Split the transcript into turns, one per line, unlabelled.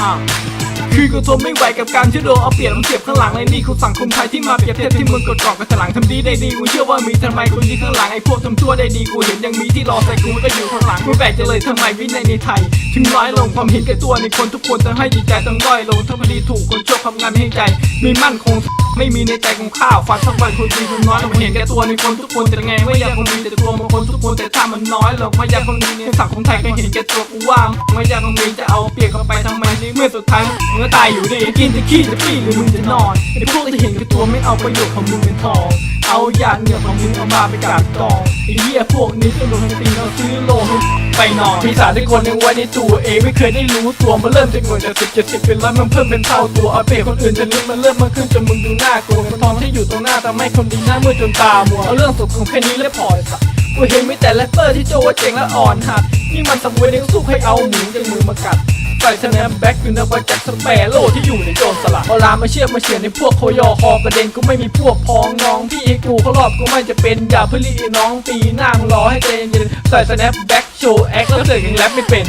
อะ คือกูทนไม่ไหวกับการที่โดนเอาเปรียบมันเจ็บข้างหลังเลยนี่คือสังคมไทยที่มาเปรียบเทียบที่มึงกดกรอกกับฉลังทำดีได้ดีกูเชื่อว่ามีทำไมคนที่ข้างหลังไอ้พวกทำชั่วได้ดีกูเห็นยังมีที่รอใส่กูก็อยู่ข้างหลังกูแบกจะเลยทำไมวินัยในไทย ถึงน้อยลงความเห็นแก่ตัวในคนทุกคนจะให้จิตใจต้องด้อยลงถ้าพอดีถูกคนชั่วทำงานไม่ให้ใจมีมั่นคงไม่มีในใจของข้าวฝันสักวันคนดีคนน้อยต้องเห็นแก่ตัวในคนทุกคนแต่ไงไม่อยากคงมีแต่ตัวบางคนทุกคนแต่ถ้ามันน้อยหรอกไม่อยากคงมีในสังคมไทยก็เห็นแก่ตัวกูว่าไม่อยากคงมีจะเอาเปรียบเข้าไปทำไมในเมื่อสุดท้ายมึงก็ตายอยู่ดีกินจะขี้จะปี้หรือมึงจะนอนไอ้พวกที่เห็นแก่ตัวไม่เอาประโยชน์ของมึงเป็นทองเอาหยาดเหงื่อของมึงเอามาไปกัดกองไอ้เหี้ยพวกนี้ก็โดนทั้งตีเราซื้อโลหไปนอนมีสารที่คนยังไว้ในตัวเองไม่เคยได้รู้ตัวมันเริ่มจากหน่วยจากสิบเจ็ดสิบเป็นร้อยมันเพิ่มเป็นเท่าตัวเอาเปรียบคนอื่นจนลึกมันเริ่มมากขึ้นจนมึงดูน่ากลัวมันทองที่อยู่ตรงหน้าทำให้คนดีหน้ามืดจนตามัวเอาเรื่องสุดของแค่นี้แล้วพอสักกูเห็นไม่แต่แรปเปอร์ที่โจว่าเจ๋งและอ่อนหัดนี่มันสังเวยเด็กสู้ให้เอาหมูจากมือมากัด ใส่สแนมแบ็กอยู่ในวัจักสเปรโลที่อยู่ในโจรสลัดเอลามาเชื่อมาเฉียนในพวกโคยอคอประเด็นกูไม่มีพวกพ้องน้องพี่ไอ้กูเขารอบกูไม่จะเป็นอย่าเพื่อรีน้องปีหน้ามึงรอให้เจเย็นใส่สแนปแบ็กโชว์แอคแล้วเสือกยังแรปไม่เป็น